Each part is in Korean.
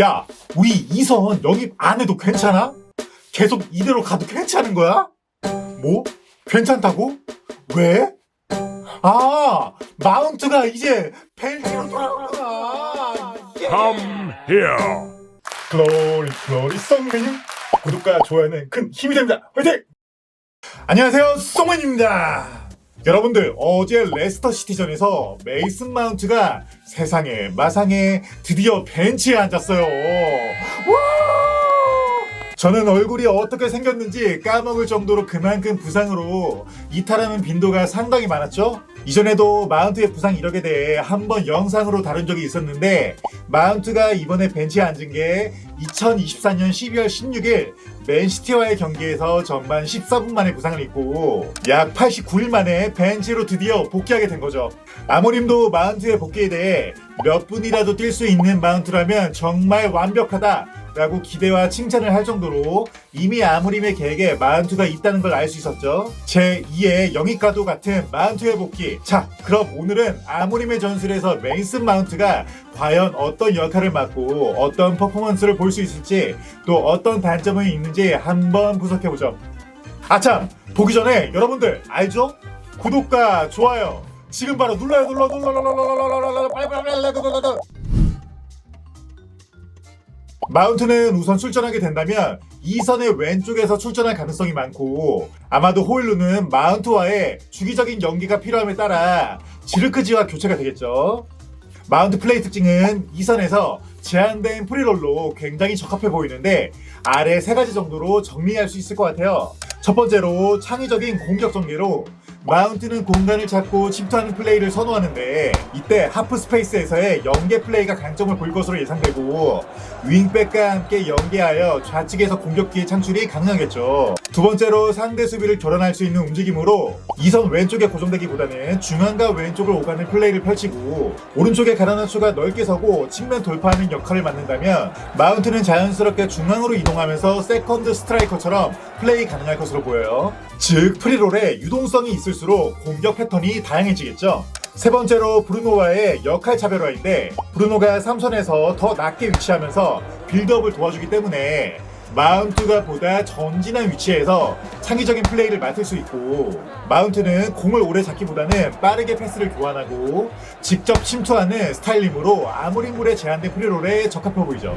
야, 우리 이선 영입 안 해도 괜찮아? 계속 이대로 가도 괜찮은 거야? 뭐? 괜찮다고? 왜? 아, 마운트가 이제 벤치로 돌아오구나. 예. Come here. 글로리 글로리 송맨 구독과 좋아요는 큰 힘이 됩니다. 화이팅! 안녕하세요, 송맨입니다. 여러분들 어제 레스터 시티전에서 메이슨 마운트가 세상에 마상에 드디어 벤치에 앉았어요. 와! 저는 얼굴이 어떻게 생겼는지 까먹을 정도로 그만큼 부상으로 이탈하는 빈도가 상당히 많았죠. 이전에도 마운트의 부상 이력에 대해 한번 영상으로 다룬 적이 있었는데 마운트가 이번에 벤치에 앉은 게 2024년 12월 16일 맨시티와의 경기에서 전반 14분 만에 부상을 입고 약 89일 만에 벤치로 드디어 복귀하게 된 거죠. 아모림도 마운트의 복귀에 대해 몇 분이라도 뛸 수 있는 마운트라면 정말 완벽하다. 라고 기대와 칭찬을 할 정도로 이미 아무림의 계획에 마운트가 있다는 걸 알 수 있었죠. 제2의 영입가도 같은 마운트의 복귀. 자, 그럼 오늘은 아무림의 전술에서 메이슨 마운트가 과연 어떤 역할을 맡고 어떤 퍼포먼스를 볼 수 있을지 또 어떤 단점이 있는지 한번 분석해보죠. 아참, 보기 전에 여러분들 알죠? 구독과 좋아요 지금 바로 눌러요 눌러 눌러 눌러 눌러 눌러 눌러 눌러 빨리 빨리 빨리 눌러 눌러 눌러 마운트는 우선 출전하게 된다면 이선의 왼쪽에서 출전할 가능성이 많고 아마도 호일루는 마운트와의 주기적인 연기가 필요함에 따라 지르크지와 교체가 되겠죠. 마운트 플레이 특징은 이선에서 제한된 프리롤로 굉장히 적합해 보이는데 아래 세 가지 정도로 정리할 수 있을 것 같아요. 첫 번째로 창의적인 공격 전개로 마운트는 공간을 찾고 침투하는 플레이를 선호하는데 이때 하프 스페이스에서의 연계 플레이가 강점을 볼 것으로 예상되고 윙백과 함께 연계하여 좌측에서 공격기의 창출이 가능하겠죠. 두 번째로 상대 수비를 교란할 수 있는 움직임으로 이선 왼쪽에 고정되기보다는 중앙과 왼쪽을 오가는 플레이를 펼치고 오른쪽에 가라나초가 넓게 서고 측면 돌파하는 역할을 맡는다면 마운트는 자연스럽게 중앙으로 이동하면서 세컨드 스트라이커처럼 플레이 가능할 것으로 보여요. 즉 프리롤에 유동성이 있을수록 공격 패턴이 다양해지겠죠. 세 번째로 브루노와의 역할 차별화인데 브루노가 3선에서 더 낮게 위치하면서 빌드업을 도와주기 때문에 마운트가 보다 전진한 위치에서 창의적인 플레이를 맡을 수 있고 마운트는 공을 오래 잡기보다는 빠르게 패스를 교환하고 직접 침투하는 스타일링으로 아무리 물에 제한된 프리롤에 적합해 보이죠.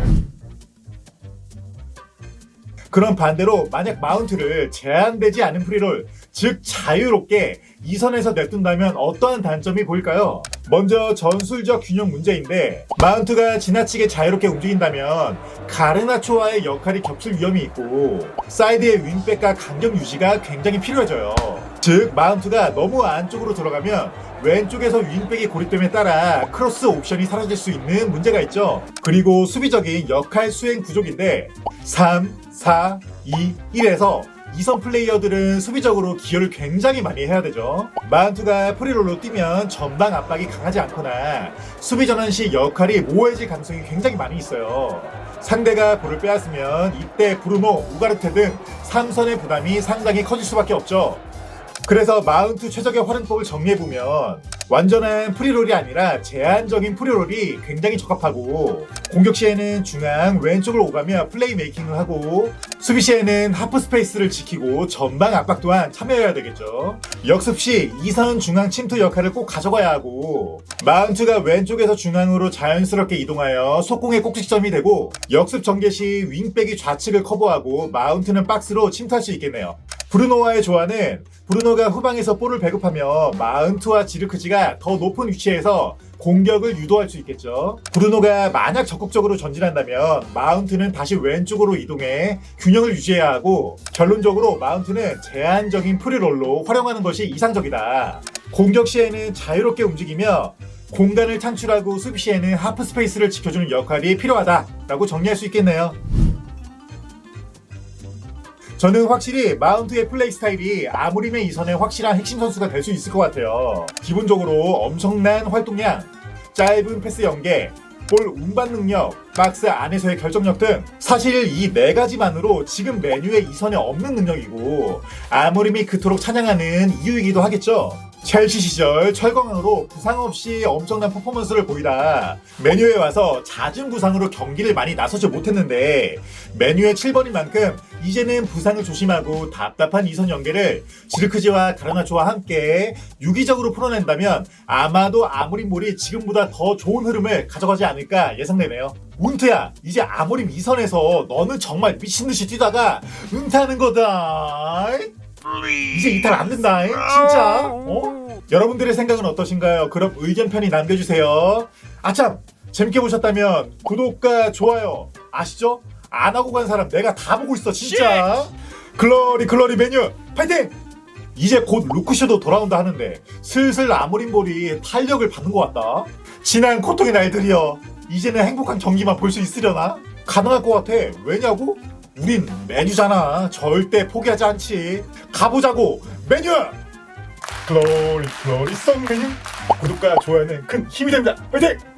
그런 반대로 만약 마운트를 제한되지 않은 프리롤, 즉 자유롭게 이 선에서 내둔다면 어떠한 단점이 보일까요? 먼저 전술적 균형 문제인데 마운트가 지나치게 자유롭게 움직인다면 가르나초와의 역할이 겹칠 위험이 있고 사이드의 윙백과 간격 유지가 굉장히 필요해져요. 즉 마운트가 너무 안쪽으로 들어가면 왼쪽에서 윙백이 고립됨에 따라 크로스 옵션이 사라질 수 있는 문제가 있죠. 그리고 수비적인 역할 수행 부족인데 3, 4, 2, 1에서 이선 플레이어들은 수비적으로 기여를 굉장히 많이 해야 되죠. 마운트가 프리롤로 뛰면 전방 압박이 강하지 않거나 수비 전환 시 역할이 모호해질 가능성이 굉장히 많이 있어요. 상대가 볼을 빼앗으면 이때 브루노, 우가르테 등 3선의 부담이 상당히 커질 수밖에 없죠. 그래서 마운트 최적의 활용법을 정리해보면 완전한 프리롤이 아니라 제한적인 프리롤이 굉장히 적합하고 공격 시에는 중앙 왼쪽을 오가며 플레이 메이킹을 하고 수비 시에는 하프 스페이스를 지키고 전방 압박 또한 참여해야 되겠죠. 역습 시 2선 중앙 침투 역할을 꼭 가져가야 하고 마운트가 왼쪽에서 중앙으로 자연스럽게 이동하여 속공의 꼭지점이 되고 역습 전개 시 윙백이 좌측을 커버하고 마운트는 박스로 침투할 수 있겠네요. 브루노와의 조화는 브루노가 후방에서 볼을 배급하며 마운트와 지르크지가 더 높은 위치에서 공격을 유도할 수 있겠죠. 브루노가 만약 적극적으로 전진한다면 마운트는 다시 왼쪽으로 이동해 균형을 유지해야 하고 결론적으로 마운트는 제한적인 프리롤로 활용하는 것이 이상적이다. 공격 시에는 자유롭게 움직이며 공간을 창출하고 수비 시에는 하프 스페이스를 지켜주는 역할이 필요하다라고 정리할 수 있겠네요. 저는 확실히 마운트의 플레이 스타일이 아무림의 이선의 확실한 핵심 선수가 될 수 있을 것 같아요. 기본적으로 엄청난 활동량, 짧은 패스 연계, 볼 운반 능력, 박스 안에서의 결정력 등 사실 이 네 가지만으로 지금 메뉴에 이선에 없는 능력이고 아무림이 그토록 찬양하는 이유이기도 하겠죠. 첼시 시절 철강으로 부상 없이 엄청난 퍼포먼스를 보이다 메뉴에 와서 잦은 부상으로 경기를 많이 나서지 못했는데 메뉴의 7번인 만큼 이제는 부상을 조심하고 답답한 이선 연계를 지르크지와 가르나초와 함께 유기적으로 풀어낸다면 아마도 아무림 몰이 지금보다 더 좋은 흐름을 가져가지 않을까 예상되네요. 운트야 이제 아무림 이선에서 너는 정말 미친듯이 뛰다가 은퇴하는 거다. 이제 이탈 안 된다. 진짜. 어? 여러분들의 생각은 어떠신가요? 그럼 의견 편히 남겨주세요. 아참 재밌게 보셨다면 구독과 좋아요 아시죠? 안 하고 간 사람 내가 다 보고 있어 진짜. 글로리 글로리 메뉴 파이팅! 이제 곧 루크쇼도 돌아온다 하는데 슬슬 아모린볼이 탄력을 받는 것 같다. 지난 고통의 날들이여 이제는 행복한 경기만 볼 수 있으려나? 가능할 것 같아. 왜냐고? 우린 메뉴잖아. 절대 포기하지 않지. 가보자고 메뉴. 글로리 글로리 성 메뉴. 구독과 좋아요는 큰 힘이 됩니다. 파이팅!